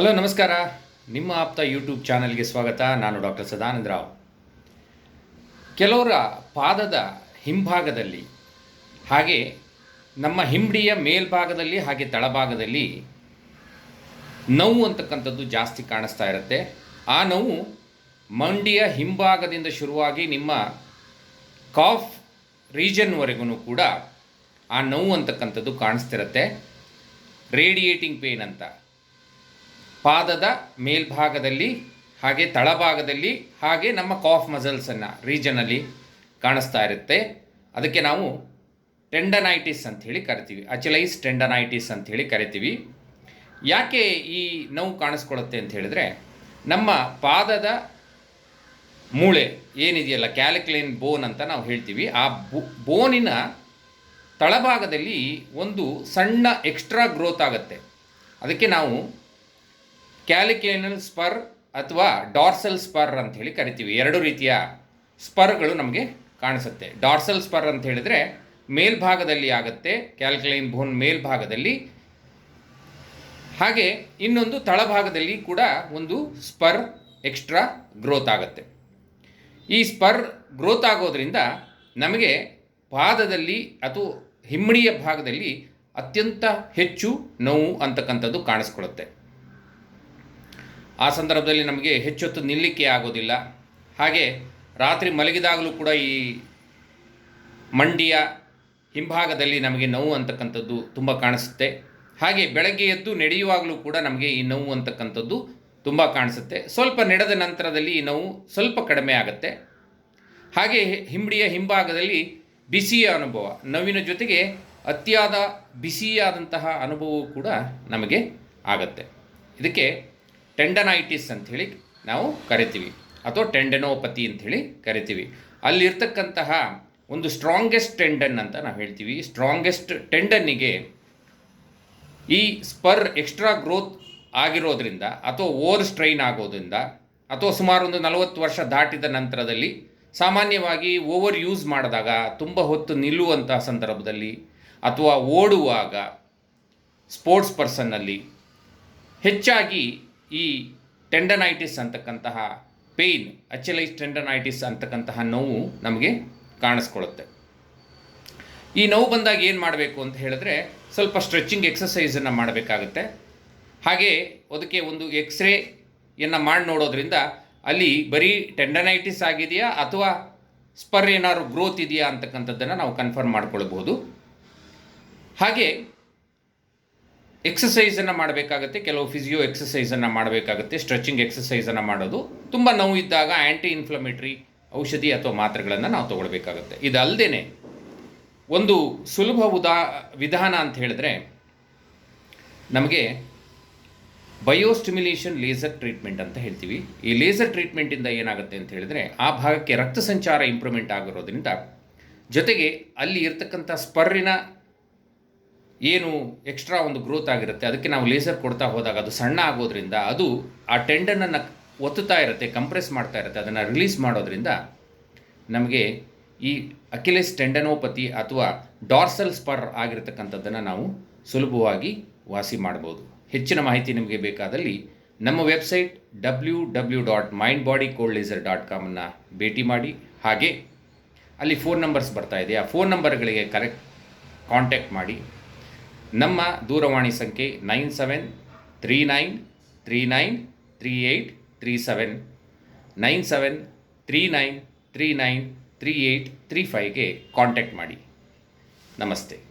Hello, ನಮಸ್ಕಾರ. ನಿಮ್ಮ ಆಪ್ತ ಯೂಟ್ಯೂಬ್ ಚಾನಲ್ಗೆ ಸ್ವಾಗತ. ನಾನು ಡಾಕ್ಟರ್ ಸದಾನಂದ ರಾವ್ ಕೆಲವರ ಪಾದದ ಹಿಂಭಾಗದಲ್ಲಿ ಹಾಗೆ ನಮ್ಮ ಹಿಂಬಡಿಯ ಮೇಲ್ಭಾಗದಲ್ಲಿ ಹಾಗೆ ತಳಭಾಗದಲ್ಲಿ ನೋವು ಅಂತಕ್ಕಂಥದ್ದು ಜಾಸ್ತಿ ಕಾಣಿಸ್ತಾ ಇರುತ್ತೆ. ಆ ನೋವು ಮಂಡಿಯ ಹಿಂಭಾಗದಿಂದ ಶುರುವಾಗಿ ನಿಮ್ಮ ಕಾಫ್ ರೀಜನ್ವರೆಗೂ ಕೂಡ ಆ ನೋವು ಅಂತಕ್ಕಂಥದ್ದು ಕಾಣಿಸ್ತಿರುತ್ತೆ. ರೇಡಿಯೇಟಿಂಗ್ ಪೇನ್ ಅಂತ. ಪಾದದ ಮೇಲ್ಭಾಗದಲ್ಲಿ ಹಾಗೆ ತಳಭಾಗದಲ್ಲಿ ಹಾಗೆ ನಮ್ಮ ಕಾಫ್ ಮಸಲ್ಸನ್ನು ರೀಜನಲ್ಲಿ ಕಾಣಿಸ್ತಾ ಇರುತ್ತೆ. ಅದಕ್ಕೆ ನಾವು ಟೆಂಡನೈಟಿಸ್ ಅಂತ ಹೇಳಿ ಕರಿತೀವಿ. ಅಚಲೈಸ್ ಟೆಂಡನೈಟಿಸ್ ಅಂತ ಹೇಳಿ ಕರಿತೀವಿ. ಯಾಕೆ ಈ ನೋವು ಕಾಣಿಸ್ಕೊಳ್ಳುತ್ತೆ ಅಂತ ಹೇಳಿದ್ರೆ, ನಮ್ಮ ಪಾದದ ಮೂಳೆ ಏನಿದೆಯಲ್ಲ ಕ್ಯಾಲಿಕ್ಲೇನ್ ಬೋನ್ ಅಂತ ನಾವು ಹೇಳ್ತೀವಿ. ಆ ಬೋನಿನ ತಳಭಾಗದಲ್ಲಿ ಒಂದು ಸಣ್ಣ ಎಕ್ಸ್ಟ್ರಾ ಗ್ರೋತ್ ಆಗುತ್ತೆ. ಅದಕ್ಕೆ ನಾವು ಕ್ಯಾಲಿಕೇನಲ್ ಸ್ಪರ್ ಅಥವಾ ಡಾರ್ಸಲ್ ಸ್ಪರ್ ಅಂತ ಹೇಳಿ ಕರಿತೀವಿ. ಎರಡು ರೀತಿಯ ಸ್ಪರ್ಗಳು ನಮಗೆ ಕಾಣಿಸುತ್ತೆ. ಡಾರ್ಸಲ್ ಸ್ಪರ್ ಅಂತ ಹೇಳಿದರೆ ಮೇಲ್ಭಾಗದಲ್ಲಿ ಆಗುತ್ತೆ, ಕ್ಯಾಲ್ಕಲೈನ್ ಬೋನ್ ಮೇಲ್ಭಾಗದಲ್ಲಿ. ಹಾಗೆ ಇನ್ನೊಂದು ತಳಭಾಗದಲ್ಲಿ ಕೂಡ ಒಂದು ಸ್ಪರ್ ಎಕ್ಸ್ಟ್ರಾ ಗ್ರೋತ್ ಆಗುತ್ತೆ. ಈ ಸ್ಪರ್ ಗ್ರೋತ್ ಆಗೋದ್ರಿಂದ ನಮಗೆ ಪಾದದಲ್ಲಿ ಅಥವಾ ಹಿಮ್ಮಡಿಯ ಭಾಗದಲ್ಲಿ ಅತ್ಯಂತ ಹೆಚ್ಚು ನೋವು ಅಂತಕ್ಕಂಥದ್ದು ಕಾಣಿಸ್ಕೊಳ್ಳುತ್ತೆ. ಆ ಸಂದರ್ಭದಲ್ಲಿ ನಮಗೆ ಹೆಚ್ಚೊತ್ತು ನಿಲ್ಲಿಕ್ಕೆ ಆಗೋದಿಲ್ಲ. ಹಾಗೆ ರಾತ್ರಿ ಮಲಗಿದಾಗಲೂ ಕೂಡ ಈ ಮಂಡಿಯ ಹಿಂಭಾಗದಲ್ಲಿ ನಮಗೆ ನೋವು ಅಂತಕ್ಕಂಥದ್ದು ತುಂಬ ಕಾಣಿಸುತ್ತೆ. ಹಾಗೆ ಬೆಳಗ್ಗೆ ಎದ್ದು ನಡೆಯುವಾಗಲೂ ಕೂಡ ನಮಗೆ ಈ ನೋವು ಅಂತಕ್ಕಂಥದ್ದು ತುಂಬ ಕಾಣಿಸುತ್ತೆ. ಸ್ವಲ್ಪ ನಡೆದ ನಂತರದಲ್ಲಿ ಈ ನೋವು ಸ್ವಲ್ಪ ಕಡಿಮೆ ಆಗುತ್ತೆ. ಹಾಗೆ ಹಿಂಬಡಿಯ ಹಿಂಭಾಗದಲ್ಲಿ ಬಿಸಿಯ ಅನುಭವ. ನೋವಿನ ಜೊತೆಗೆ ಅತಿಯಾದ ಬಿಸಿಯಾದಂತಹ ಅನುಭವವು ಕೂಡ ನಮಗೆ ಆಗತ್ತೆ. ಇದಕ್ಕೆ ಟೆಂಡನೈಟಿಸ್ ಅಂಥೇಳಿ ನಾವು ಕರಿತೀವಿ, ಅಥವಾ ಟೆಂಡನೋಪತಿ ಅಂಥೇಳಿ ಕರಿತೀವಿ. ಅಲ್ಲಿರ್ತಕ್ಕಂತಹ ಒಂದು ಸ್ಟ್ರಾಂಗೆಸ್ಟ್ ಟೆಂಡನ್ ಅಂತ ನಾವು ಹೇಳ್ತೀವಿ. ಸ್ಟ್ರಾಂಗೆಸ್ಟ್ ಟೆಂಡನ್ನಿಗೆ ಈ ಸ್ಪರ್ ಎಕ್ಸ್ಟ್ರಾ ಗ್ರೋತ್ ಆಗಿರೋದ್ರಿಂದ ಅಥವಾ ಓವರ್ ಸ್ಟ್ರೈನ್ ಆಗೋದ್ರಿಂದ ಅಥವಾ ಸುಮಾರು ಒಂದು ನಲವತ್ತು ವರ್ಷ ದಾಟಿದ ನಂತರದಲ್ಲಿ ಸಾಮಾನ್ಯವಾಗಿ ಓವರ್ ಯೂಸ್ ಮಾಡಿದಾಗ ತುಂಬ ಹೊತ್ತು ನಿಲ್ಲುವಂತಹ ಸಂದರ್ಭದಲ್ಲಿ ಅಥವಾ ಓಡುವಾಗ ಸ್ಪೋರ್ಟ್ಸ್ ಪರ್ಸನ್ನಲ್ಲಿ ಹೆಚ್ಚಾಗಿ ಈ ಟೆಂಡನೈಟಿಸ್ ಅಂತಕ್ಕಂತಹ ಪೇಯ್ನ್ ಅಚಲೈಸ್ ಟೆಂಡನೈಟಿಸ್ ಅಂತಕ್ಕಂತಹ ನೋವು ನಮಗೆ ಕಾಣಿಸ್ಕೊಳ್ಳುತ್ತೆ. ಈ ನೋವು ಬಂದಾಗ ಏನು ಮಾಡಬೇಕು ಅಂತ ಹೇಳಿದ್ರೆ ಸ್ವಲ್ಪ ಸ್ಟ್ರೆಚಿಂಗ್ ಎಕ್ಸಸೈಸನ್ನು ಮಾಡಬೇಕಾಗುತ್ತೆ. ಹಾಗೆ ಅದಕ್ಕೆ ಒಂದು ಎಕ್ಸ್ರೇಯನ್ನು ಮಾಡಿ ನೋಡೋದ್ರಿಂದ ಅಲ್ಲಿ ಬರೀ ಟೆಂಡನೈಟಿಸ್ ಆಗಿದೆಯಾ ಅಥವಾ ಸ್ಪರ್ ಏನಾದ್ರು ಗ್ರೋತ್ ಇದೆಯಾ ಅಂತಕ್ಕಂಥದ್ದನ್ನು ನಾವು ಕನ್ಫರ್ಮ್ ಮಾಡ್ಕೊಳ್ಬೋದು ಹಾಗೆ ಎಕ್ಸಸೈಸನ್ನು ಮಾಡಬೇಕಾಗುತ್ತೆ, ಕೆಲವು ಫಿಸಿಯೋ ಎಕ್ಸಸೈಸನ್ನು ಮಾಡಬೇಕಾಗುತ್ತೆ ಸ್ಟ್ರೆಚಿಂಗ್ ಎಕ್ಸಸೈಸನ್ನು ಮಾಡೋದು. ತುಂಬ ನೋವು ಇದ್ದಾಗ ಆ್ಯಂಟಿ ಇನ್ಫ್ಲಮೇಟ್ರಿ ಔಷಧಿ ಅಥವಾ ಮಾತ್ರೆಗಳನ್ನು ನಾವು ತೊಗೊಳ್ಬೇಕಾಗತ್ತೆ. ಇದಲ್ಲದೆ ಒಂದು ಸುಲಭ ಉದಾ, ವಿಧಾನ ಅಂತ ಹೇಳಿದ್ರೆ ನಮಗೆ ಬಯೋಸ್ಟಿಮ್ಯುಲೇಷನ್ ಲೇಸರ್ ಟ್ರೀಟ್ಮೆಂಟ್ ಅಂತ ಹೇಳ್ತೀವಿ. ಈ ಲೇಸರ್ ಟ್ರೀಟ್ಮೆಂಟಿಂದ ಏನಾಗುತ್ತೆ ಅಂತ ಹೇಳಿದ್ರೆ ಆ ಭಾಗಕ್ಕೆ ರಕ್ತ ಸಂಚಾರ ಇಂಪ್ರೂವ್ಮೆಂಟ್ ಆಗಿರೋದ್ರಿಂದ ಜೊತೆಗೆ ಅಲ್ಲಿ ಇರ್ತಕ್ಕಂಥ ಸ್ಪರ್ರಿನ ಏನು ಎಕ್ಸ್ಟ್ರಾ ಒಂದು ಗ್ರೋತ್ ಆಗಿರುತ್ತೆ, ಅದಕ್ಕೆ ನಾವು ಲೇಸರ್ ಕೊಡ್ತಾ ಹೋದಾಗ ಅದು ಸಣ್ಣ ಆಗೋದ್ರಿಂದ ಅದು ಆ ಟೆಂಡನನ್ನು ಒತ್ತುತ್ತಾ ಇರುತ್ತೆ ಕಂಪ್ರೆಸ್ ಮಾಡ್ತಾ ಇರುತ್ತೆ, ಅದನ್ನು ರಿಲೀಸ್ ಮಾಡೋದ್ರಿಂದ ನಮಗೆ ಈ ಅಕಿಲೆಸ್ ಟೆಂಡನೋಪತಿ ಅಥವಾ ಡಾರ್ಸಲ್ ಸ್ಪರ್ ಆಗಿರತಕ್ಕಂಥದ್ದನ್ನು ನಾವು ಸುಲಭವಾಗಿ ವಾಸಿ ಮಾಡ್ಬೋದು. ಹೆಚ್ಚಿನ ಮಾಹಿತಿ ನಿಮಗೆ ಬೇಕಾದಲ್ಲಿ ನಮ್ಮ website W W dot mind body cold laser dot ಕಾಮನ್ನು ಭೇಟಿ ಮಾಡಿ, ಹಾಗೆ ಅಲ್ಲಿ ಫೋನ್ ನಂಬರ್ಸ್ ಬರ್ತಾ ಇದೆ. ಆ ಫೋನ್ ನಂಬರ್ಗಳಿಗೆ ಕರೆಕ್ಟ್ ಕಾಂಟ್ಯಾಕ್ಟ್ ಮಾಡಿ. ನಮ್ಮ ದೂರವಾಣಿ ಸಂಖ್ಯೆ nine seven three nine three nine three eight three seven. Nine seven three nine three nine three eight three ಫೈವ್ಗೆ contact ಮಾಡಿ. ನಮಸ್ತೆ.